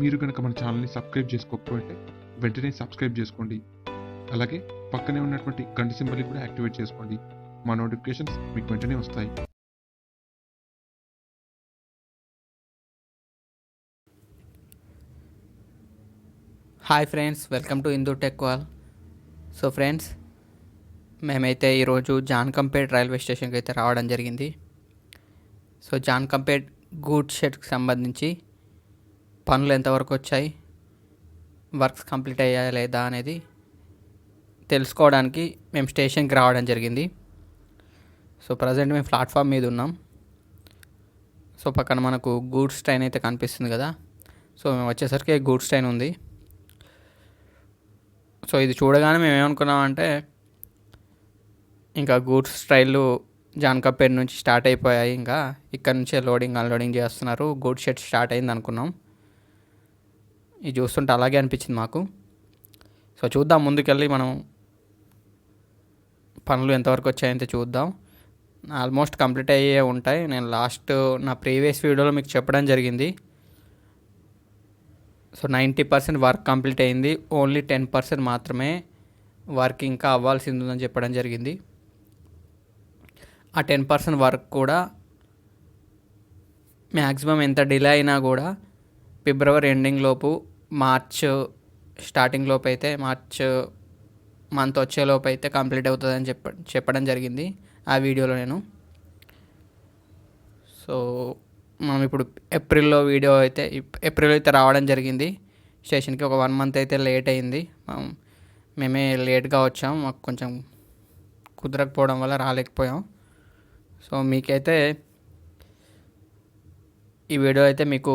మీరు కనుక మన ఛానల్ని సబ్స్క్రైబ్ చేసుకోకపోతే వెంటనే సబ్స్క్రైబ్ చేసుకోండి. అలాగే పక్కనే ఉన్నటువంటి గంట సింబల్ని కూడా యాక్టివేట్ చేసుకోండి. మా నోటిఫికేషన్స్ మీకు వెంటనే వస్తాయి. Hi friends welcome to Hindu tech wall so friends మేమైతే ఈరోజు జాన్ కంపేట్ రైల్వే స్టేషన్కి అయితే రావడం జరిగింది. సో జాన్ కంపేట్ గూడ్ షెడ్కి సంబంధించి పనులు ఎంతవరకు వచ్చాయి? వర్క్స్ కంప్లీట్ అయ్యాయా లేదా అనేది తెలుసుకోవడానికి మేము స్టేషన్కి రావడం జరిగింది. సో ప్రజెంట్ మేము ప్లాట్ఫామ్ మీద ఉన్నాం. సో పక్కన మనకు గూడ్స్ ట్రైన్ అయితే కనిపిస్తుంది కదా. సో మేము వచ్చేసరికి గూడ్స్ ట్రైన్ ఉంది. సో ఇది చూడగానే మేము ఏమనుకున్నామంటే ఇంకా గూడ్స్ ట్రైన్లు జాన్కపేట నుంచి స్టార్ట్ అయిపోయాయి. ఇంకా ఇక్కడ నుంచే లోడింగ్ అన్లోడింగ్ చేస్తున్నారు. గూడ్ షెడ్ స్టార్ట్ అయింది అనుకున్నాం. ఇది చూస్తుంటే అలాగే అనిపించింది మాకు. సో చూద్దాం ముందుకెళ్ళి మనం పనులు ఎంతవరకు వచ్చాయంటే చూద్దాం. ఆల్మోస్ట్ కంప్లీట్ అయ్యే ఉంటాయి. నేను లాస్ట్ నా ప్రీవియస్ వీడియోలో మీకు చెప్పడం జరిగింది. So ninety percent work complete అయింది. ఓన్లీ టెన్ పర్సెంట్ మాత్రమే వర్క్ ఇంకా అవ్వాల్సింది ఉందని చెప్పడం జరిగింది. ఆ టెన్ పర్సెంట్ వర్క్ కూడా మ్యాక్సిమం ఎంత డిలే అయినా కూడా ఫిబ్రవరి ఎండింగ్ లోపు మార్చ్ స్టార్టింగ్ లోపు అయితే మార్చ్ మంత్ వచ్చేలోపు అయితే కంప్లీట్ అవుతుందని చెప్ప చెప్పడం జరిగింది ఆ వీడియోలో నేను. సో మనం ఇప్పుడు ఏప్రిల్లో వీడియో అయితే ఏప్రిల్ అయితే రావడం జరిగింది. స్టేషన్కి ఒక వన్ మంత్ అయితే లేట్ అయింది. మేమే లేట్గా వచ్చాం. మాకు కొంచెం కుదరకపోవడం వల్ల రాలేకపోయాం. సో మీకైతే ఈ వీడియో అయితే మీకు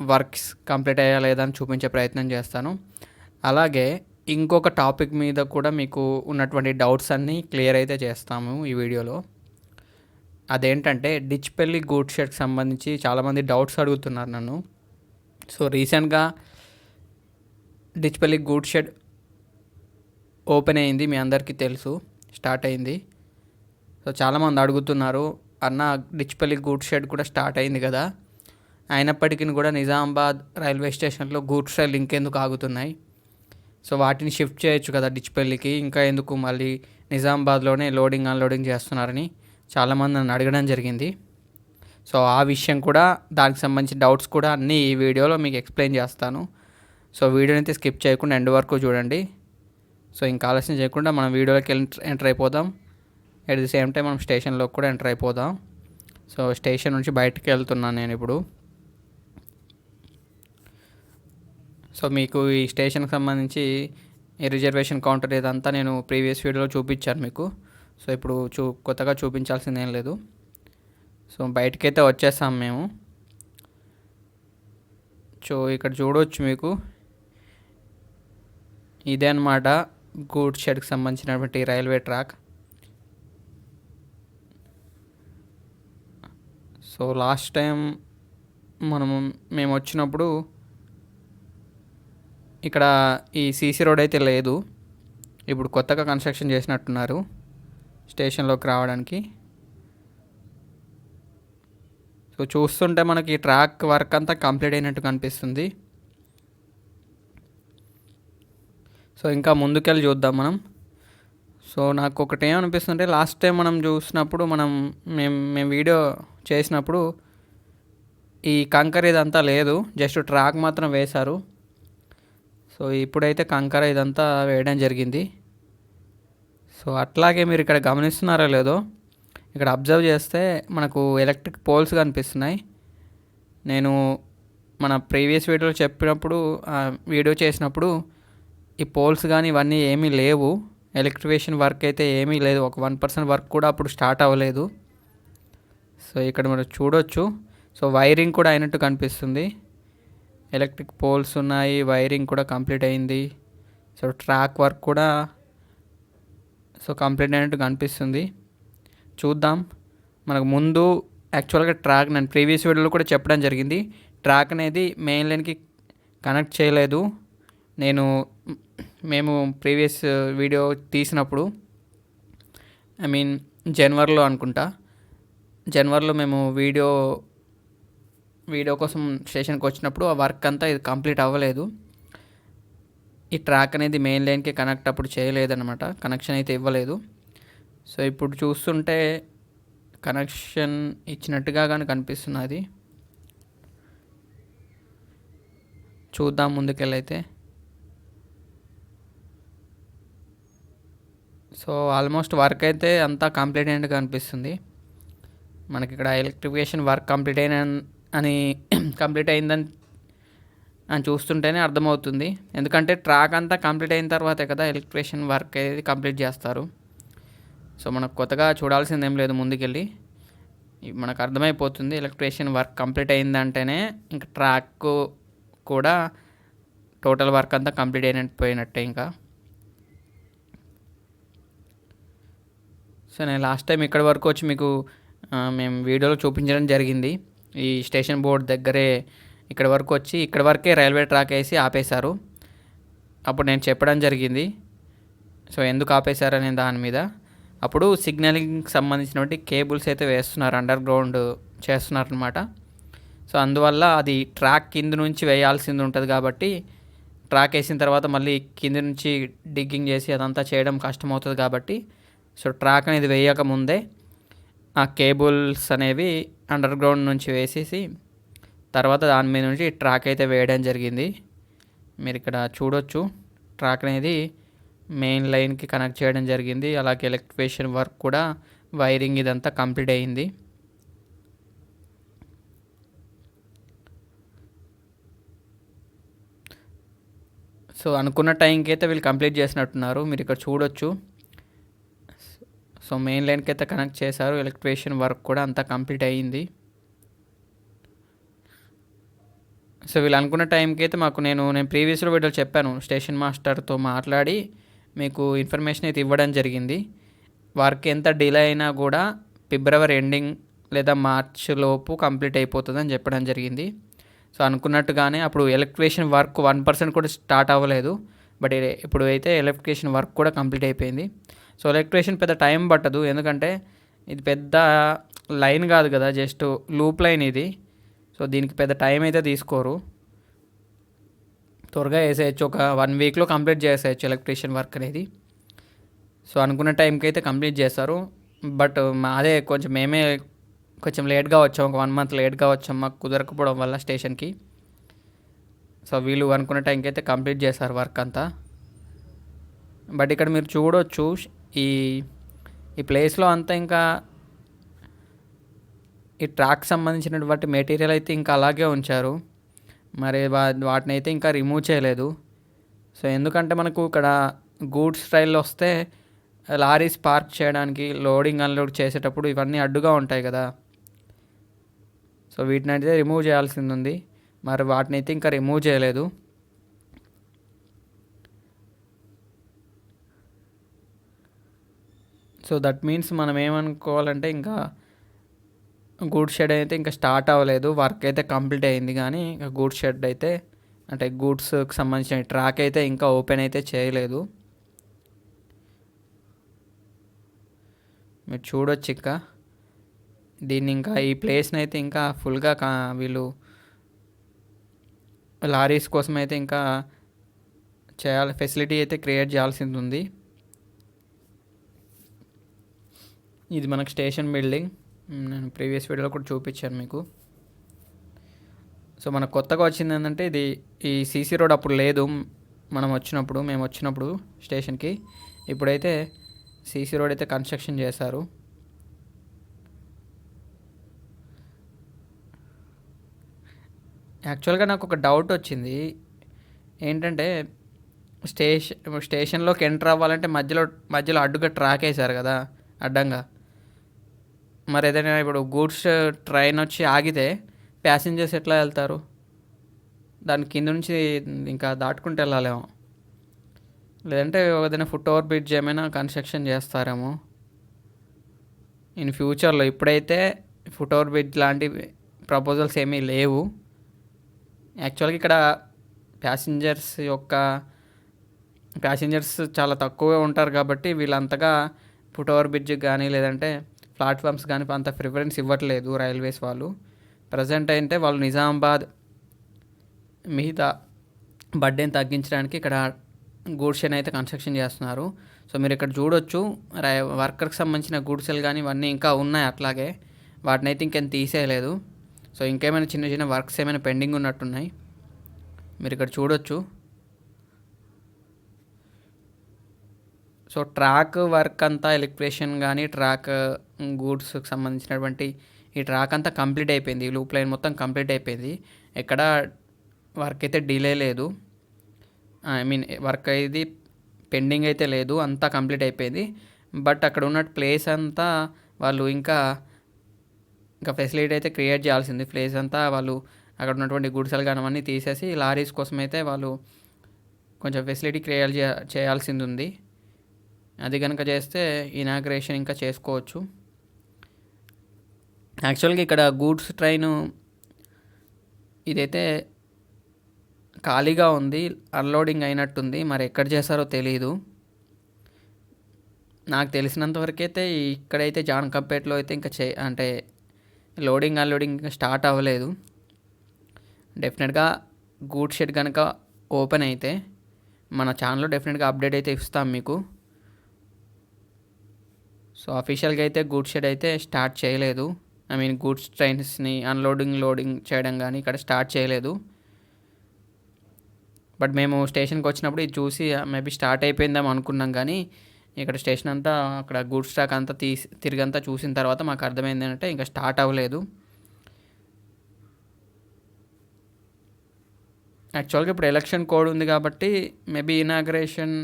వర్క్స్ కంప్లీట్ అయ్యా లేదా అని చూపించే ప్రయత్నం చేస్తాను. అలాగే ఇంకొక టాపిక్ మీద కూడా మీకు ఉన్నటువంటి డౌట్స్ అన్నీ క్లియర్ అయితే చేస్తాము ఈ వీడియోలో. అదేంటంటే డిచ్పెల్లి గూడ్ షెడ్కి సంబంధించి చాలామంది డౌట్స్ అడుగుతున్నారు నన్ను. సో రీసెంట్గా డిచ్పల్లి గూడ్ షెడ్ ఓపెన్ అయింది మీ అందరికీ తెలుసు స్టార్ట్ అయింది. సో చాలామంది అడుగుతున్నారు అన్న డిచ్పల్లి గూడ్ షెడ్ కూడా స్టార్ట్ అయింది కదా? అయినప్పటికీ కూడా నిజామాబాద్ రైల్వే స్టేషన్లో గూడ్స్ రైల్ ఇంకెందుకు ఆగుతున్నాయి? సో వాటిని షిఫ్ట్ చేయొచ్చు కదా డిచ్పల్లికి ఇంకా ఎందుకు మళ్ళీ నిజామాబాద్లోనే లోడింగ్ అన్లోడింగ్ చేస్తున్నారని చాలామంది నన్ను అడగడం జరిగింది. సో ఆ విషయం కూడా దానికి సంబంధించిన డౌట్స్ కూడా అన్నీ ఈ వీడియోలో మీకు ఎక్స్ప్లెయిన్ చేస్తాను. సో వీడియోని అయితే స్కిప్ చేయకుండా ఎండ్ వరకు చూడండి. సో ఇంకా ఆలస్యం చేయకుండా మనం వీడియోలోకి ఎంటర్ అయిపోదాం. ఎట్ ది సేమ్ టైం మనం స్టేషన్లోకి కూడా ఎంటర్ అయిపోదాం. సో స్టేషన్ నుంచి బయటకు వెళ్తున్నాను నేను ఇప్పుడు. సో మీకు ఈ స్టేషన్కి సంబంధించి ఈ రిజర్వేషన్ కౌంటర్ ఇదంతా నేను ప్రీవియస్ వీడియోలో చూపించాను మీకు. సో ఇప్పుడు చూ కొత్తగా చూపించాల్సింది ఏం లేదు. సో బయటకైతే వచ్చేసాం మేము. సో ఇక్కడ చూడవచ్చు మీకు. ఇదే అనమాట గూడ్ షెడ్కి సంబంధించినటువంటి railway track. So last time మనము మేము వచ్చినప్పుడు ఇక్కడ ఈ సీసీ రోడ్ అయితే లేదు. ఇప్పుడు కొత్తగా కన్స్ట్రక్షన్ చేసినట్టున్నారు స్టేషన్లోకి రావడానికి. సో చూస్తుంటే మనకి ఈ ట్రాక్ వర్క్ అంతా కంప్లీట్ అయినట్టు కనిపిస్తుంది. సో ఇంకా ముందుకెళ్ళి చూద్దాం మనం. సో నాకు ఒకటి ఏమనిపిస్తుంటే లాస్ట్ టైం మనం చూసినప్పుడు మనం మేము మేము వీడియో చేసినప్పుడు ఈ కంకర ఇదంతా లేదు. జస్ట్ ట్రాక్ మాత్రం వేశారు. సో ఇప్పుడైతే కంకర ఇదంతా వేయడం జరిగింది. సో అట్లాగే మీరు ఇక్కడ గమనిస్తున్నారో లేదో ఇక్కడ అబ్జర్వ్ చేస్తే మనకు ఎలక్ట్రిక్ పోల్స్ కనిపిస్తున్నాయి. నేను మన ప్రీవియస్ వీడియోలో చెప్పినప్పుడు వీడియో చేసినప్పుడు ఈ పోల్స్ కానీ ఇవన్నీ ఏమీ లేవు. ఎలక్ట్రిఫికేషన్ వర్క్ అయితే ఏమీ లేదు. ఒక వన్ పర్సెంట్ వర్క్ కూడా అప్పుడు స్టార్ట్ అవ్వలేదు. సో ఇక్కడ మనం చూడొచ్చు. సో వైరింగ్ కూడా అయినట్టు కనిపిస్తుంది. ఎలక్ట్రిక్ పోల్స్ ఉన్నాయి వైరింగ్ కూడా కంప్లీట్ అయింది. సో ట్రాక్ వర్క్ కూడా సో కంప్లీట్ అయినట్టు కనిపిస్తుంది. చూద్దాం. మనకు ముందు యాక్చువల్గా ట్రాక్ నేను ప్రీవియస్ వీడియోలో కూడా చెప్పడం జరిగింది. ట్రాక్ అనేది మెయిన్ లైన్కి కనెక్ట్ చేయలేదు. నేను మేము ప్రీవియస్ వీడియో తీసినప్పుడు ఐ మీన్ జనవరిలో అనుకుంటా. జనవరిలో మేము వీడియో వీడియో కోసం స్టేషన్కి వచ్చినప్పుడు ఆ వర్క్ అంతా ఇది కంప్లీట్ అవ్వలేదు. ఈ ట్రాక్ అనేది మెయిన్ లైన్కి కనెక్ట్ అప్పుడు చేయలేదన్నమాట. కనెక్షన్ అయితే ఇవ్వలేదు. సో ఇప్పుడు చూస్తుంటే కనెక్షన్ ఇచ్చినట్టుగా కానీ కనిపిస్తున్నది. చూద్దాం ముందుకెళ్ళైతే. సో ఆల్మోస్ట్ వర్క్ అయితే అంతా కంప్లీట్ అయినట్టు కనిపిస్తుంది మనకి ఇక్కడ ఎలక్ట్రిఫికేషన్ వర్క్ కంప్లీట్ అయిన అని కంప్లీట్ అయిందని అని చూస్తుంటేనే అర్థమవుతుంది. ఎందుకంటే ట్రాక్ అంతా కంప్లీట్ అయిన తర్వాతే కదా ఎలక్ట్రిఫికేషన్ వర్క్ అనేది కంప్లీట్ చేస్తారు. సో మనకు కొత్తగా చూడాల్సింది ఏం లేదు ముందుకెళ్ళి. మనకు అర్థమైపోతుంది ఎలక్ట్రిషియన్ వర్క్ కంప్లీట్ అయిందంటేనే ఇంకా ట్రాక్ కూడా టోటల్ వర్క్ అంతా కంప్లీట్ అయినట్టు ఇంకా. సో నేను లాస్ట్ టైం ఇక్కడ వరకు వచ్చి మీకు మేము వీడియోలో చూపించడం జరిగింది. ఈ స్టేషన్ బోర్డ్ దగ్గరే ఇక్కడ వరకు వచ్చి ఇక్కడ వరకే రైల్వే ట్రాక్ వేసి ఆపేశారు. అప్పుడు నేను చెప్పడం జరిగింది. సో ఎందుకు ఆపేశారనే దాని మీద. అప్పుడు సిగ్నలింగ్ సంబంధించినటువంటి కేబుల్స్ అయితే వేస్తున్నారు అండర్ గ్రౌండ్ చేస్తున్నారు అనమాట సో అందువల్ల అది ట్రాక్ కింద నుంచి వేయాల్సింది ఉంటుంది కాబట్టి ట్రాక్ వేసిన తర్వాత మళ్ళీ కింద నుంచి డిగ్గింగ్ చేసి అదంతా చేయడం కష్టమవుతుంది కాబట్టి. సో ట్రాక్ అనేది వేయక ముందే ఆ కేబుల్స్ అనేవి అండర్ గ్రౌండ్ నుంచి వేసేసి తర్వాత దాని మీద నుంచి ట్రాక్ అయితే వేయడం జరిగింది. మీరు ఇక్కడ చూడొచ్చు. ట్రాక్ అనేది మెయిన్ లైన్కి కనెక్ట్ చేయడం జరిగింది. అలాగే ఎలక్ట్రిఫికేషన్ వర్క్ కూడా వైరింగ్ ఇదంతా కంప్లీట్ అయ్యింది సో అనుకున్న టైంకి అయితే వీళ్ళు కంప్లీట్ చేసినట్టున్నారు. మీరు ఇక్కడ చూడొచ్చు. సో మెయిన్ లైన్కి అయితే కనెక్ట్ చేశారు. ఎలక్ట్రీషియన్ వర్క్ కూడా అంతా కంప్లీట్ అయ్యింది. సో వీళ్ళు అనుకున్న టైంకి అయితే మాకు నేను నేను ప్రీవియస్లో వీడియో చెప్పాను స్టేషన్ మాస్టర్తో మాట్లాడి మీకు ఇన్ఫర్మేషన్ అయితే ఇవ్వడం జరిగింది. వర్క్ ఎంత డిలే అయినా కూడా ఫిబ్రవరి ఎండింగ్ లేదా మార్చ్ లోపు కంప్లీట్ అయిపోతుందని చెప్పడం జరిగింది. సో అనుకున్నట్టుగానే అప్పుడు ఎలక్ట్రిఫికేషన్ వర్క్ వన్ పర్సెంట్ కూడా స్టార్ట్ అవ్వలేదు. బట్ ఇప్పుడు అయితే ఎలక్ట్రిఫికేషన్ వర్క్ కూడా కంప్లీట్ అయిపోయింది. సో ఎలక్ట్రిఫికేషన్ పెద్ద టైం పట్టదు. ఎందుకంటే ఇది పెద్ద లైన్ కాదు కదా జస్ట్ లూప్ లైన్ ఇది. సో దీనికి పెద్ద టైం అయితే తీసుకోరు. త్వరగా వేసేయచ్చు ఒక వన్ వీక్లో కంప్లీట్ చేసేయచ్చు ఎలక్ట్రీషియన్ వర్క్ అనేది. సో అనుకున్న టైంకి అయితే కంప్లీట్ చేస్తారు. బట్ అదే కొంచెం మేమే కొంచెం లేట్గా వచ్చాం ఒక వన్ మంత్ లేట్గా వచ్చాం మాకు కుదరకపోవడం వల్ల స్టేషన్కి. సో వీళ్ళు అనుకున్న టైంకి అయితే కంప్లీట్ చేశారు వర్క్ అంతా. బట్ ఇక్కడ మీరు చూడొచ్చు ఈ ఈ ప్లేస్లో అంతా ఇంకా ఈ ట్రాక్ సంబంధించినటువంటి మెటీరియల్ అయితే ఇంకా అలాగే ఉంచారు. మరి వా వాటిని అయితే ఇంకా రిమూవ్ చేయలేదు. సో ఎందుకంటే మనకు ఇక్కడ గూడ్స్ స్టైల్లో వస్తే లారీస్ పార్క్ చేయడానికి లోడింగ్ అన్లోడ్ చేసేటప్పుడు ఇవన్నీ అడ్డుగా ఉంటాయి కదా. సో వీటిని అయితే రిమూవ్ చేయాల్సింది ఉంది. మరి వాటిని అయితే ఇంకా రిమూవ్ చేయలేదు. సో దట్ మీన్స్ మనం ఏమనుకోవాలంటే ఇంకా గూడ్ షెడ్ అయితే ఇంకా స్టార్ట్ అవ్వలేదు వర్క్ అయితే కంప్లీట్ అయింది కానీ ఇంకా గూడ్ షెడ్ అయితే అంటే గూడ్స్కి సంబంధించిన ట్రాక్ అయితే ఇంకా ఓపెన్ అయితే చేయలేదు. మీరు చూడొచ్చు ఇంకా. దీన్ని ఇంకా ఈ ప్లేస్ని అయితే ఇంకా ఫుల్గా కా వీళ్ళు లారీస్ కోసం అయితే ఇంకా చేయాలి ఫెసిలిటీ అయితే క్రియేట్ చేయాల్సింది ఉంది. ఇది మనకు స్టేషన్ బిల్డింగ్. నేను ప్రీవియస్ వీడియోలో కూడా చూపించాను మీకు. సో మనకు కొత్తగా వచ్చింది ఏంటంటే ఇది ఈ సీసీ రోడ్ అప్పుడు లేదు. మనం వచ్చినప్పుడు మేము వచ్చినప్పుడు స్టేషన్కి. ఇప్పుడైతే సీసీ రోడ్ అయితే కన్స్ట్రక్షన్ చేశారు. యాక్చువల్గా నాకు ఒక డౌట్ వచ్చింది. ఏంటంటే స్టేషన్ స్టేషన్లోకి ఎంటర్ అవ్వాలంటే మధ్యలో మధ్యలో అడ్డుగా ట్రాక్ వేశారు కదా అడ్డంగా. మరి ఏదైనా ఇప్పుడు గూడ్స్ ట్రైన్ వచ్చి ఆగితే ప్యాసింజర్స్ ఎట్లా వెళ్తారు? దాని కింద నుంచి ఇంకా దాటుకుంటూ వెళ్ళాలేమో. లేదంటే ఏదైనా ఫుట్ ఓవర్ బ్రిడ్జ్ ఏమైనా కన్స్ట్రక్షన్ చేస్తారేమో. ఇన్ ఫ్యూచర్లో ఇప్పుడైతే ఫుట్ ఓవర్ బ్రిడ్జ్ లాంటి ప్రపోజల్స్ ఏమీ లేవు. యాక్చువల్గా ఇక్కడ ప్యాసింజర్స్ యొక్క ప్యాసింజర్స్ చాలా తక్కువే ఉంటారు కాబట్టి వీళ్ళంతగా ఫుట్ ఓవర్ బ్రిడ్జ్ కానీ లేదంటే ప్లాట్ఫామ్స్ కానీ అంత ప్రిఫరెన్స్ ఇవ్వట్లేదు రైల్వేస్ వాళ్ళు. ప్రజెంట్ అయితే వాళ్ళు నిజామాబాద్ మిగతా బర్త్డేని తగ్గించడానికి ఇక్కడ గూడ్స్ షెడ్ అయితే కన్స్ట్రక్షన్ చేస్తున్నారు. సో మీరు ఇక్కడ చూడొచ్చు రై వర్కర్కి సంబంధించిన గూడ్సెలు కానీ ఇవన్నీ ఇంకా ఉన్నాయి అట్లాగే. వాటిని అయితే ఇంకేం తీసేయలేదు. సో ఇంకేమైనా చిన్న చిన్న వర్క్స్ ఏమైనా పెండింగ్ ఉన్నట్టున్నాయి. మీరు ఇక్కడ చూడొచ్చు. సో ట్రాక్ వర్క్ అంతా ఎలక్ట్రీషియన్ కానీ ట్రాక్ గూడ్స్కి సంబంధించినటువంటి ఈ ట్రాక్ అంతా కంప్లీట్ అయిపోయింది. ఈ లూప్ లైన్ మొత్తం కంప్లీట్ అయిపోయింది. ఎక్కడ వర్క్ అయితే డిలే లేదు. ఐ మీన్ వర్క్ అయితే పెండింగ్ అయితే లేదు. అంతా కంప్లీట్ అయిపోయింది. బట్ అక్కడ ఉన్న ప్లేస్ అంతా వాళ్ళు ఇంకా ఇంకా ఫెసిలిటీ అయితే క్రియేట్ చేయాల్సింది. ప్లేస్ అంతా వాళ్ళు అక్కడ ఉన్నటువంటి గుడిసెలు కానీ అవన్నీ తీసేసి లారీస్ కోసం అయితే వాళ్ళు కొంచెం ఫెసిలిటీ క్రియేట్ చేయాల్సింది ఉంది. అది కనుక చేస్తే ఇనాగ్రేషన్ ఇంకా చేసుకోవచ్చు. యాక్చువల్గా ఇక్కడ గూడ్స్ ట్రైన్ ఇదైతే ఖాళీగా ఉంది అన్లోడింగ్ అయినట్టుంది. మరి ఎక్కడ చేస్తారో తెలియదు నాకు తెలిసినంతవరకైతే అయితే ఇక్కడైతే జాన్కంపేటలో అయితే ఇంకా చే అంటే లోడింగ్ అన్లోడింగ్ ఇంకా స్టార్ట్ అవ్వలేదు. డెఫినెట్గా గూడ్ షెడ్ కనుక ఓపెన్ అయితే మన ఛానల్లో డెఫినెట్గా అప్డేట్ అయితే ఇస్తాం మీకు. సో అఫీషియల్గా అయితే గూడ్స్ షెడ్ అయితే స్టార్ట్ చేయలేదు. ఐ మీన్ గూడ్స్ ట్రైన్స్ని అన్లోడింగ్ లోడింగ్ చేయడం కానీ ఇక్కడ స్టార్ట్ చేయలేదు. బట్ మేము స్టేషన్కి వచ్చినప్పుడు ఇది చూసి మేబీ స్టార్ట్ అయిపోయిందేమో అనుకున్నాం కానీ ఇక్కడ స్టేషన్ అంతా అక్కడ గూడ్స్ ట్రాక్ అంతా తీసి తిరిగంతా చూసిన తర్వాత మాకు అర్థమైంది ఏంటంటే ఇంకా స్టార్ట్ అవ్వలేదు. యాక్చువల్గా ఇప్పుడు ఎలక్షన్ కోడ్ ఉంది కాబట్టి మేబీ ఇనాగ్రేషన్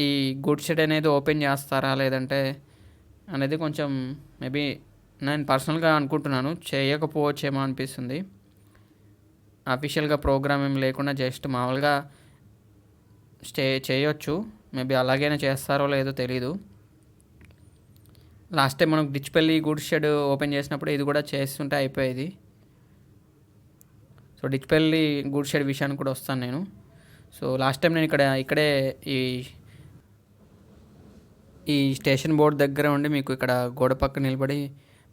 ఈ గుడ్ షెడ్ అనేది ఓపెన్ చేస్తారా లేదంటే అనేది కొంచెం మేబీ నేను పర్సనల్గా అనుకుంటున్నాను. చేయకపోవచ్చేమో అనిపిస్తుంది. అఫీషియల్గా ప్రోగ్రామ్ ఏం లేకుండా జస్ట్ మామూలుగా స్టే చేయొచ్చు. మేబీ అలాగైనా చేస్తారో లేదో తెలీదు. లాస్ట్ టైం మనం డిచ్పల్లి గుడ్ షెడ్ ఓపెన్ చేసినప్పుడు ఇది కూడా చేస్తుంటే అయిపోయేది. సో డిచ్పల్లి గుడ్ షెడ్ విషయానికి కూడా వస్తాను నేను. సో లాస్ట్ టైం నేను ఇక్కడ ఇక్కడే ఈ ఈ స్టేషన్ బోర్డు దగ్గర ఉండి మీకు ఇక్కడ గోడ పక్క నిలబడి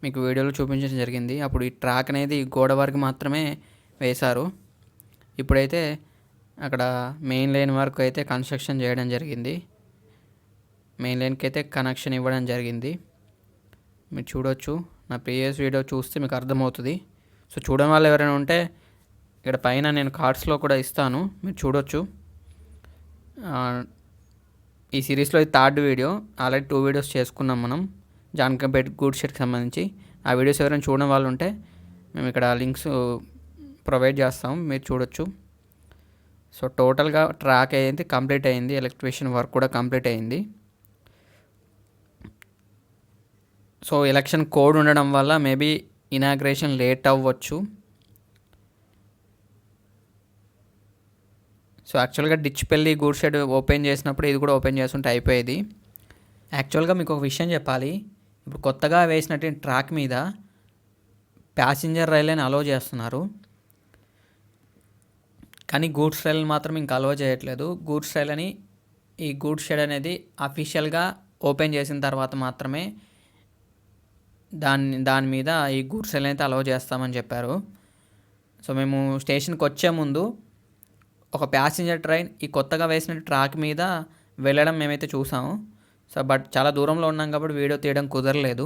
మీకు వీడియోలో చూపించడం జరిగింది. అప్పుడు ఈ ట్రాక్ అనేది గోడ వరకు మాత్రమే వేశారు. ఇప్పుడైతే అక్కడ మెయిన్ లైన్ వరకు అయితే కన్స్ట్రక్షన్ చేయడం జరిగింది. మెయిన్ లైన్కి అయితే కనెక్షన్ ఇవ్వడం జరిగింది. మీరు చూడొచ్చు. నా ప్రీవియస్ వీడియో చూస్తే మీకు అర్థమవుతుంది. సో చూడడం వాళ్ళు ఎవరైనా ఉంటే ఇక్కడ పైన నేను కార్డ్స్లో కూడా ఇస్తాను. మీరు చూడొచ్చు. ఈ సిరీస్లో ఇది third video already two videos చేసుకున్నాం మనం జాన్కంపేట్ గూడ్ షెట్కి సంబంధించి. ఆ వీడియోస్ ఎవరైనా చూడడం వాళ్ళు ఉంటే మేము ఇక్కడ లింక్స్ ప్రొవైడ్ చేస్తాం మీరు చూడొచ్చు. సో టోటల్గా ట్రాక్ అయ్యింది కంప్లీట్ అయింది ఎలక్ట్రీషియన్ వర్క్ కూడా కంప్లీట్ అయింది సో ఎలక్షన్ కోడ్ ఉండడం వల్ల మేబీ ఇనాగ్రేషన్ లేట్ అవ్వచ్చు. సో యాక్చువల్గా డిచ్పెల్లి గూడ్ షెడ్ ఓపెన్ చేసినప్పుడు ఇది కూడా ఓపెన్ చేస్తుంటే అయిపోయేది. యాక్చువల్గా మీకు ఒక విషయం చెప్పాలి. ఇప్పుడు కొత్తగా వేసినటువంటి ట్రాక్ మీద ప్యాసింజర్ రైళ్ళని అలో చేస్తున్నారు. కానీ గూడ్స్ రైల్ మాత్రం ఇంకా అలో చేయట్లేదు. గూడ్స్ రైల్ అని ఈ గూడ్స్ షెడ్ అనేది అఫీషియల్గా ఓపెన్ చేసిన తర్వాత మాత్రమే దాని దాని మీద ఈ గూడ్స్ రైల్ అయితే అలో చేస్తామని చెప్పారు. సో మేము స్టేషన్కి వచ్చే ముందు ఒక ప్యాసింజర్ ట్రైన్ ఈ కొత్తగా వేసిన ట్రాక్ మీద వెళ్ళడం మేమైతే చూసాము. సో బట్ చాలా దూరంలో ఉన్నాం కాబట్టి వీడియో తీయడం కుదరలేదు.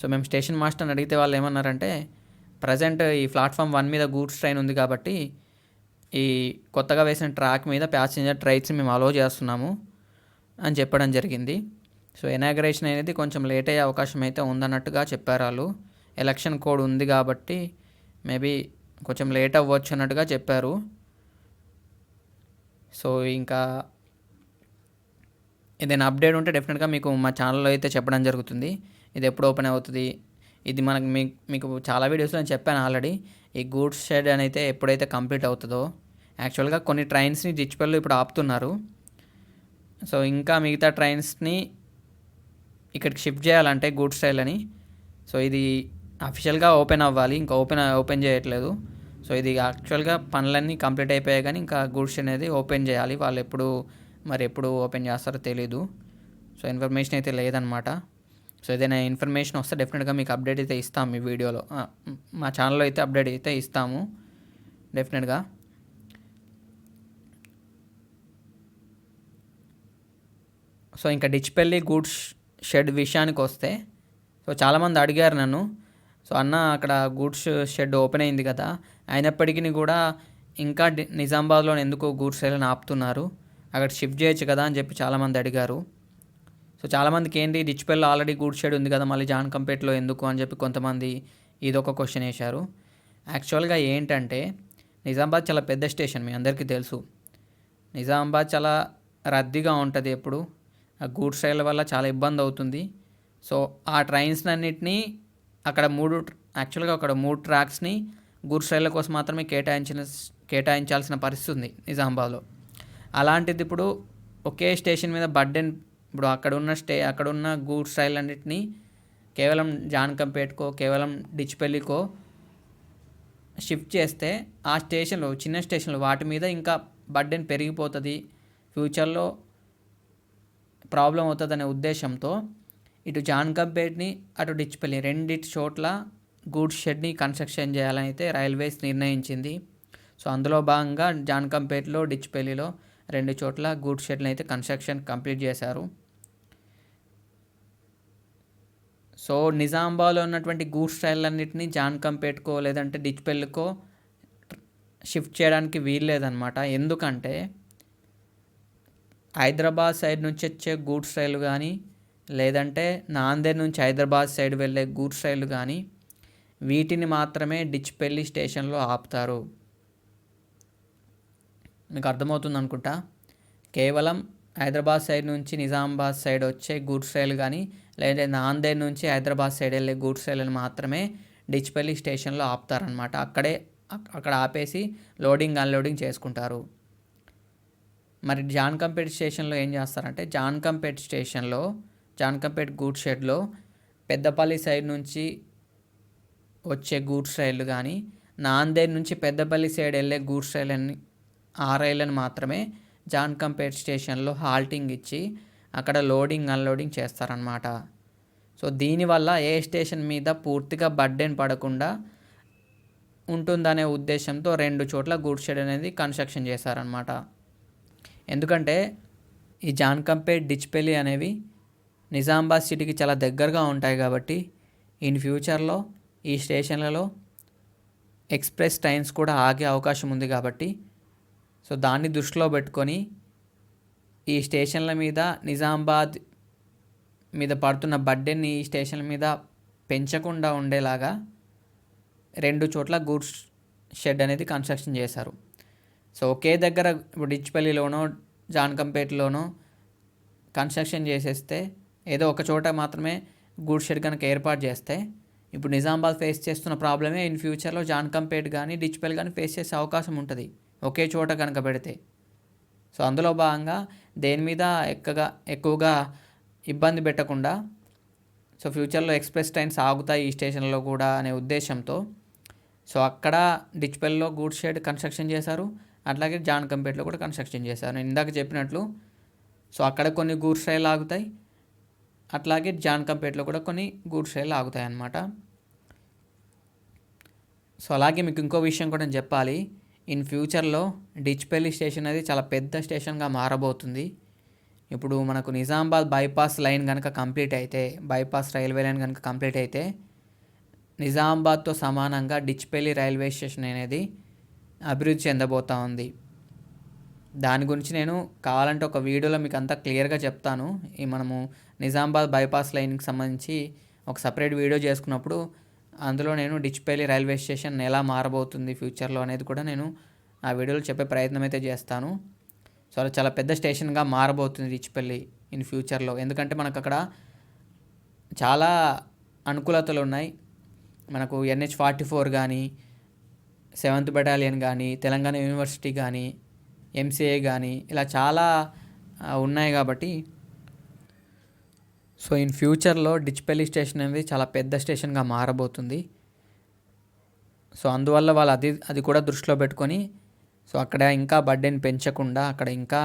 సో మేము స్టేషన్ మాస్టర్ని అడిగితే వాళ్ళు ఏమన్నారంటే ప్రజెంట్ ఈ ప్లాట్ఫామ్ వన్ మీద గూడ్స్ ట్రైన్ ఉంది కాబట్టి ఈ కొత్తగా వేసిన ట్రాక్ మీద ప్యాసింజర్ ట్రైన్స్ మేము అలో చేస్తున్నాము అని చెప్పడం జరిగింది. సో ఎనాగ్రేషన్ అనేది కొంచెం లేట్ అయ్యే అవకాశం అయితే ఉందన్నట్టుగా చెప్పారు వాళ్ళు. ఎలక్షన్ కోడ్ ఉంది కాబట్టి మేబీ కొంచెం లేట్ అవ్వచ్చు అన్నట్టుగా చెప్పారు. సో ఇంకా ఏదైనా అప్డేట్ ఉంటే డెఫినెట్గా మీకు మా ఛానల్లో అయితే చెప్పడం జరుగుతుంది. ఇది ఎప్పుడు ఓపెన్ అవుతుంది? ఇది మనకు మీ మీకు చాలా వీడియోస్లో నేను చెప్పాను ఆల్రెడీ. ఈ గూడ్స్ షెడ్ అని అయితే ఎప్పుడైతే కంప్లీట్ అవుతుందో యాక్చువల్గా కొన్ని ట్రైన్స్ని జిచ్పల్లి ఇప్పుడు ఆపుతున్నారు. సో ఇంకా మిగతా ట్రైన్స్ని ఇక్కడికి షిఫ్ట్ చేయాలంటే గూడ్స్ స్టైల్ అని. సో ఇది అఫీషియల్గా ఓపెన్ అవ్వాలి. ఇంకా ఓపెన్ ఓపెన్ చేయట్లేదు. సో ఇది యాక్చువల్గా పనులన్నీ కంప్లీట్ అయిపోయాయి కానీ ఇంకా గూడ్స్ అనేది ఓపెన్ చేయాలి. వాళ్ళు ఎప్పుడు మరి ఎప్పుడు ఓపెన్ చేస్తారో తెలీదు. సో ఇన్ఫర్మేషన్ అయితే లేదనమాట సో ఏదైనా ఇన్ఫర్మేషన్ వస్తే డెఫినెట్గా మీకు అప్డేట్ అయితే ఇస్తాము మీ వీడియోలో. మా ఛానల్లో అయితే అప్డేట్ అయితే ఇస్తాము. డెఫినెట్గా సో ఇంకా డిచ్పెల్లి గూడ్స్ షెడ్ విషయానికి వస్తే సో చాలామంది అడిగారు నన్ను. సో అన్న అక్కడ గూడ్స్ షెడ్ ఓపెన్ అయింది కదా అయినప్పటికీ కూడా ఇంకా నిజామాబాద్లో ఎందుకు గూడ్స్ రైలను ఆపుతున్నారు. అక్కడ షిఫ్ట్ చేయొచ్చు కదా అని చెప్పి చాలామంది అడిగారు. సో చాలామందికి ఏంటి డిచ్పెల్లో ఆల్రెడీ గూడ్స్ షెడ్ ఉంది కదా మళ్ళీ జాన్ కంపేట్లో ఎందుకు అని చెప్పి కొంతమంది ఇదొక క్వశ్చన్ వేశారు. యాక్చువల్గా ఏంటంటే నిజామాబాద్ చాలా పెద్ద స్టేషన్ మీ అందరికీ తెలుసు. నిజామాబాద్ చాలా రద్దీగా ఉంటుంది ఎప్పుడు. ఆ గూడ్స్ రైళ్ళ వల్ల చాలా ఇబ్బంది అవుతుంది. సో ఆ ట్రైన్స్ అన్నిటినీ అక్కడ మూడు యాక్చువల్గా అక్కడ మూడు ట్రాక్స్ని గూడ్స్ కోసం మాత్రమే కేటాయించిన కేటాయించాల్సిన పరిస్థితి ఉంది నిజామాబాద్లో. అలాంటిది ఇప్పుడు ఒకే స్టేషన్ మీద బర్డెన్ ఇప్పుడు అక్కడ ఉన్న స్టే అక్కడ ఉన్న గూడ్స్ రైల్ అన్నిటినీ కేవలం జానకంపేటకో కేవలం డిచ్పల్లికో షిఫ్ట్ చేస్తే ఆ స్టేషన్లో చిన్న స్టేషన్లో వాటి మీద ఇంకా బర్డెన్ పెరిగిపోతుంది. ఫ్యూచర్లో ప్రాబ్లం అనే ఉద్దేశంతో ఇటు జాన్కంపేట్ని అటు డిచ్పల్లి రెండిటి చోట్ల గూడ్స్ షెడ్ని కన్స్ట్రక్షన్ చేయాలని అయితే రైల్వేస్ నిర్ణయించింది. సో అందులో భాగంగా జాన్కంపేట్లో డిచ్పల్లిలో రెండు చోట్ల గూడ్స్ షెడ్ని అయితే కన్స్ట్రక్షన్ కంప్లీట్ చేశారు. సో నిజామాబాద్లో ఉన్నటువంటి గూడ్స్ రైళ్ళన్నింటినీ జాన్కంపేట్కో లేదంటే డిచ్పెల్లికో షిఫ్ట్ చేయడానికి వీల్లేదనమాట ఎందుకంటే హైదరాబాద్ సైడ్ నుంచి వచ్చే గూడ్స్ రైలు కానీ లేదంటే నాందేడ్ నుంచి హైదరాబాద్ సైడ్ వెళ్ళే గూడ్స్ రైలు కానీ వీటిని మాత్రమే డిచ్పెల్లి స్టేషన్లో ఆపుతారు. మీకు అర్థమవుతుంది అనుకుంటా? కేవలం హైదరాబాద్ సైడ్ నుంచి నిజామాబాద్ సైడ్ వచ్చే గూడ్స్ రైలు కానీ లేదా నాందేడ్ నుంచి హైదరాబాద్ సైడ్ వెళ్ళే గూడ్స్ రైలుని మాత్రమే డిచ్పల్లి స్టేషన్లో ఆపుతారనమాట అక్కడే అక్కడ ఆపేసి లోడింగ్ అన్లోడింగ్ చేసుకుంటారు. మరి జాన్కంపేట్ స్టేషన్లో ఏం చేస్తారంటే జాన్కంపేట్ స్టేషన్లో జాన్కంపేట్ గూడ్స్ షెడ్లో పెద్దపల్లి సైడ్ నుంచి వచ్చే గూడ్స్ రైళ్ళు కానీ నాందేడ్ నుంచి పెద్దపల్లి సైడ్ వెళ్ళే గూడ్స్ రైళ్ళని ఆ రైళ్ళని మాత్రమే జాన్కంపేట్ స్టేషన్లో హాల్టింగ్ ఇచ్చి అక్కడ లోడింగ్ అన్లోడింగ్ చేస్తారనమాట సో దీనివల్ల ఏ స్టేషన్ మీద పూర్తిగా బర్డెన్ పడకుండా ఉంటుందనే ఉద్దేశంతో రెండు చోట్ల గూడ్స్ షెడ్ అనేది కన్స్ట్రక్షన్ చేశారనమాట ఎందుకంటే ఈ జాన్కంపేట్ డిచ్పెల్లి అనేవి నిజామాబాద్ సిటీకి చాలా దగ్గరగా ఉంటాయి కాబట్టి ఇన్ ఫ్యూచర్లో ఈ స్టేషన్లలో ఎక్స్ప్రెస్ ట్రైన్స్ కూడా ఆగే అవకాశం ఉంది కాబట్టి సో దాన్ని దృష్టిలో పెట్టుకొని ఈ స్టేషన్ల మీద నిజామాబాద్ మీద పడుతున్న బడ్డెన్ని ఈ స్టేషన్ల మీద పెంచకుండా ఉండేలాగా రెండు చోట్ల గూడ్స్ షెడ్ అనేది కన్స్ట్రక్షన్ చేశారు. సో ఒకే దగ్గర ఇప్పుడు డిచ్పల్లిలోనో జాన్కంపేటలోనో కన్స్ట్రక్షన్ చేసేస్తే ఏదో ఒక చోట మాత్రమే గూడ్స్ షెడ్ కనుక ఏర్పాటు చేస్తే ఇప్పుడు నిజామాబాద్ ఫేస్ చేస్తున్న ప్రాబ్లమే ఇన్ ఫ్యూచర్లో జాన్కంపేట్ కానీ డిచ్పల్ కానీ ఫేస్ చేసే అవకాశం ఉంటుంది. ఒకే చోట కనుక పెడితే. సో అందులో భాగంగా దేని మీద ఎక్కగా ఎక్కువగా ఇబ్బంది పెట్టకుండా సో ఫ్యూచర్లో ఎక్స్ప్రెస్ ట్రైన్స్ ఆగుతాయి ఈ స్టేషన్లో కూడా అనే ఉద్దేశంతో. సో అక్కడ డిచ్పల్లో గూడ్స్ షెడ్ కన్స్ట్రక్షన్ చేశారు. అట్లాగే జాన్ కంపేట్లో కూడా కన్స్ట్రక్షన్ చేశారు. నేను ఇందాక చెప్పినట్లు సో అక్కడ కొన్ని గూడ్స్ రైలు ఆగుతాయి. అట్లాగే జాన్ కంపేట్లో కూడా కొన్ని గూడ్స్ రైళ్ళు ఆగుతాయి అన్నమాట సో అలాగే మీకు ఇంకో విషయం కూడా నేను చెప్పాలి. ఇన్ ఫ్యూచర్లో డిచ్పల్లి స్టేషన్ అనేది చాలా పెద్ద స్టేషన్గా మారబోతుంది. ఇప్పుడు మనకు నిజామాబాద్ బైపాస్ లైన్ కనుక కంప్లీట్ అయితే బైపాస్ రైల్వే లైన్ కనుక కంప్లీట్ అయితే నిజామాబాద్తో సమానంగా డిచ్పల్లి రైల్వే స్టేషన్ అనేది అభివృద్ధి చెందబోతా ఉంది. దాని గురించి నేను కావాలంటే ఒక వీడియోలో మీకు అంతా క్లియర్గా చెప్తాను. ఈ మనము నిజామాబాద్ బైపాస్ లైన్కి సంబంధించి ఒక సపరేట్ వీడియో చేసుకున్నప్పుడు అందులో నేను డిచ్పల్లి రైల్వే స్టేషన్ ఎలా మారబోతుంది ఫ్యూచర్లో అనేది కూడా నేను ఆ వీడియోలో చెప్పే ప్రయత్నం అయితే చేస్తాను. సో అలా చాలా పెద్ద స్టేషన్గా మారబోతుంది డిచ్పల్లి ఇన్ ఫ్యూచర్లో. ఎందుకంటే మనకు అక్కడ చాలా అనుకూలతలు ఉన్నాయి. మనకు ఎన్హెచ్ ఫార్టీ ఫోర్ కానీ సెవెంత్ బెటాలియన్ కానీ తెలంగాణ యూనివర్సిటీ కానీ ఎంసీఏ కానీ ఇలా చాలా ఉన్నాయి కాబట్టి. సో ఇన్ ఫ్యూచర్లో డిచ్పల్లి స్టేషన్ అనేది చాలా పెద్ద స్టేషన్గా మారబోతుంది. సో అందువల్ల వాళ్ళు అది అది కూడా దృష్టిలో పెట్టుకొని సో అక్కడ ఇంకా బర్డెన్ పెంచకుండా అక్కడ ఇంకా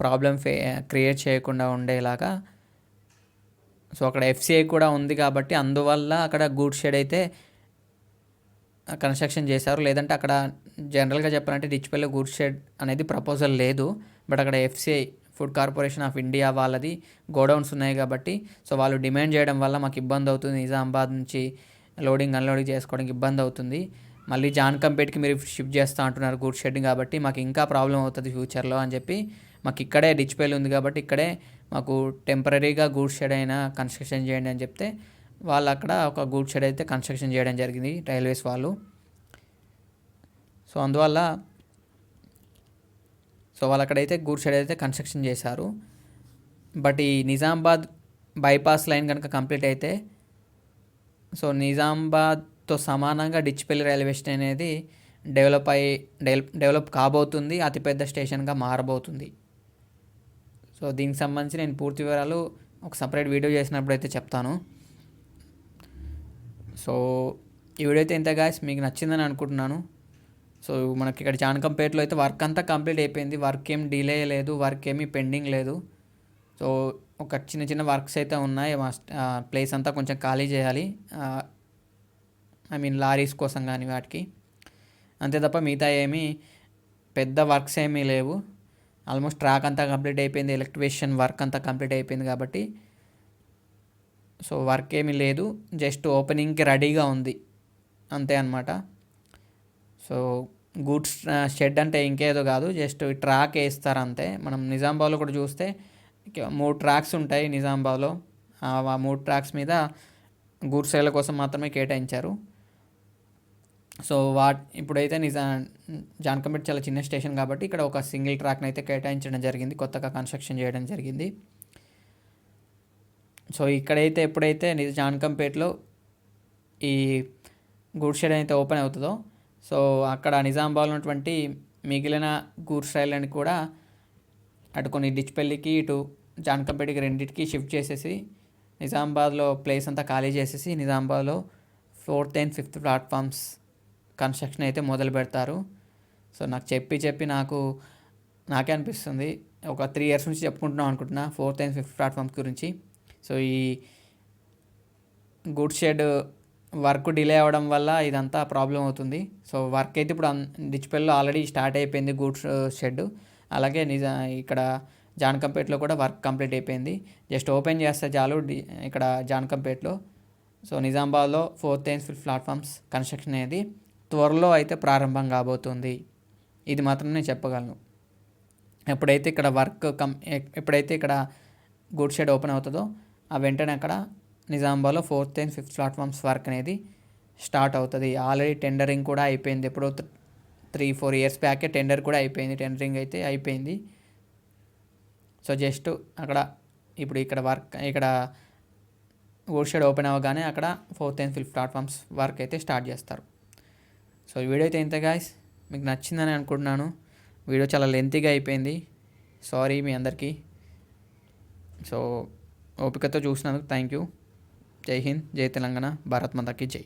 ప్రాబ్లం ఫే క్రియేట్ చేయకుండా ఉండేలాగా. సో అక్కడ ఎఫ్సిఐ కూడా ఉంది కాబట్టి అందువల్ల అక్కడ గూడ్ షెడ్ అయితే కన్స్ట్రక్షన్ చేశారు. లేదంటే అక్కడ జనరల్గా చెప్పాలంటే డిచ్పల్లి గూడ్ షెడ్ అనేది ప్రపోజల్ లేదు. బట్ అక్కడ FCI food corporation of India వాళ్ళది గోడౌన్స్ ఉన్నాయి కాబట్టి సో వాళ్ళు డిమాండ్ చేయడం వల్ల మాకు ఇబ్బంది అవుతుంది. నిజామాబాద్ నుంచి లోడింగ్ అన్లోడింగ్ చేసుకోవడానికి ఇబ్బంది అవుతుంది. మళ్ళీ జాన్ కంపేట్కి మీరు షిఫ్ట్ చేస్తా అంటున్నారు గూడ్ షెడ్ కాబట్టి మాకు ఇంకా ప్రాబ్లం అవుతుంది ఫ్యూచర్లో అని చెప్పి మాకు ఇక్కడే డిచ్పల్లి ఉంది కాబట్టి ఇక్కడే మాకు టెంపరీగా గూడ్ షెడ్ అయినా కన్స్ట్రక్షన్ చేయండి అని చెప్తే వాళ్ళు అక్కడ ఒక గూడ్ షెడ్ అయితే కన్స్ట్రక్షన్ చేయడం జరిగింది రైల్వేస్ వాళ్ళు. సో అందువల్ల సో వాళ్ళు అక్కడైతే గూడ్ షెడ్ అయితే కన్స్ట్రక్షన్ చేశారు. బట్ ఈ నిజామాబాద్ బైపాస్ లైన్ కనుక కంప్లీట్ అయితే సో నిజామాబాద్తో సమానంగా డిచ్పల్లి రైల్వే స్టేషన్ అనేది డెవలప్ అయ్యి డెవలప్ కాబోతుంది అతిపెద్ద స్టేషన్గా మారబోతుంది. సో దీనికి సంబంధించి నేను పూర్తి వివరాలు ఒక సపరేట్ వీడియో చేసినప్పుడు అయితే చెప్తాను. సో ఈ వీడియో అయితే ఇంత గాయస్ మీకు నచ్చిందని అనుకుంటున్నాను. సో మనకి ఇక్కడ జానకంపేటలో అయితే వర్క్ అంతా కంప్లీట్ అయిపోయింది. వర్క్ ఏం డిలే లేదు. వర్క్ ఏమీ పెండింగ్ లేదు. సో ఒక చిన్న చిన్న వర్క్స్ అయితే ఉన్నాయి. ప్లేస్ అంతా కొంచెం ఖాళీ చేయాలి. ఐ మీన్ లారీస్ కోసం కానీ వాటికి. అంతే తప్ప మిగతా ఏమీ పెద్ద వర్క్స్ ఏమీ లేవు. ఆల్మోస్ట్ ట్రాక్ అంతా కంప్లీట్ అయిపోయింది. ఎలక్ట్రిషియన్ వర్క్ అంతా కంప్లీట్ అయిపోయింది కాబట్టి సో వర్క్ ఏమీ లేదు. జస్ట్ ఓపెనింగ్కి రెడీగా ఉంది. అంతే అనమాట సో గూడ్స్ షెడ్ అంటే ఇంకేదో కాదు. జస్ట్ ట్రాక్ వేస్తారు అంతే. మనం నిజామాబాద్లో కూడా చూస్తే మూడు ట్రాక్స్ ఉంటాయి నిజామాబాద్లో ఆ మూడు ట్రాక్స్ మీద గూడ్స్ సేల కోసం మాత్రమే కేటాయించారు. సో వాట్ ఇప్పుడైతే నిజా జాన్కంపేట్ చాలా చిన్న స్టేషన్ కాబట్టి ఇక్కడ ఒక సింగిల్ ట్రాక్ని అయితే కేటాయించడం జరిగింది. కొత్తగా కన్స్ట్రక్షన్ చేయడం జరిగింది. సో ఇక్కడైతే ఎప్పుడైతే నిజ ఈ గూడ్స్ షెడ్ అయితే ఓపెన్ అవుతుందో సో అక్కడ నిజామాబాద్లో ఉన్నటువంటి మిగిలిన గూడ్స్ రైళ్ళని కూడా అటు కొన్ని డిచ్పల్లికి ఇటు జాన్కంపేటకి రెండింటికి షిఫ్ట్ చేసేసి నిజామాబాద్లో ప్లేస్ అంతా ఖాళీ చేసేసి నిజామాబాద్లో fourth and fifth platforms construction అయితే మొదలు పెడతారు. సో నాకు చెప్పి చెప్పి నాకు నాకే అనిపిస్తుంది. ఒక త్రీ ఇయర్స్ నుంచి చెప్పుకుంటున్నాం అనుకుంటున్నా ఫోర్త్ అండ్ ఫిఫ్త్ ప్లాట్ఫామ్స్ గురించి. సో ఈ గుడ్ షెడ్ వర్క్ డిలే అవ్వడం వల్ల ఇదంతా ప్రాబ్లం అవుతుంది. సో వర్క్ అయితే ఇప్పుడు డిచ్పెల్లో ఆల్రెడీ స్టార్ట్ అయిపోయింది గూడ్స్ షెడ్. అలాగే నిజా ఇక్కడ జానకంపేట్లో కూడా వర్క్ కంప్లీట్ అయిపోయింది. జస్ట్ ఓపెన్ చేస్తే చాలు డి- ఇక్కడ జానకంపేట్లో. సో నిజామాబాద్లో fourth and fifth platforms construction అనేది త్వరలో అయితే ప్రారంభం కాబోతుంది. ఇది మాత్రం నేను చెప్పగలను. ఎప్పుడైతే ఇక్కడ వర్క్ కం ఎప్పుడైతే ఇక్కడ గుడ్ షెడ్ ఓపెన్ అవుతుందో వెంటనే అక్కడ నిజామాబాద్లో fourth and fifth platforms work అనేది స్టార్ట్ అవుతుంది. ఆల్రెడీ టెండరింగ్ కూడా అయిపోయింది. ఎప్పుడో త్రీ ఫోర్ ఇయర్స్ బ్యాకే టెండర్ కూడా అయిపోయింది. టెండరింగ్ అయితే అయిపోయింది. సో జస్ట్ అక్కడ ఇప్పుడు ఇక్కడ వర్క్ ఇక్కడ గుడ్ షెడ్ ఓపెన్ అవ్వగానే అక్కడ fourth and fifth platforms work అయితే స్టార్ట్ చేస్తారు. సో వీడియో అయితే ఇంత గాయస్ మీకు నచ్చిందని అనుకుంటున్నాను. వీడియో చాలా లెంతీగా అయిపోయింది. సారీ మీ అందరికీ. సో ఓపికతో చూసినందుకు థ్యాంక్ యూ. జై హింద్ జై తెలంగాణ భారత్ మాతాకి జై.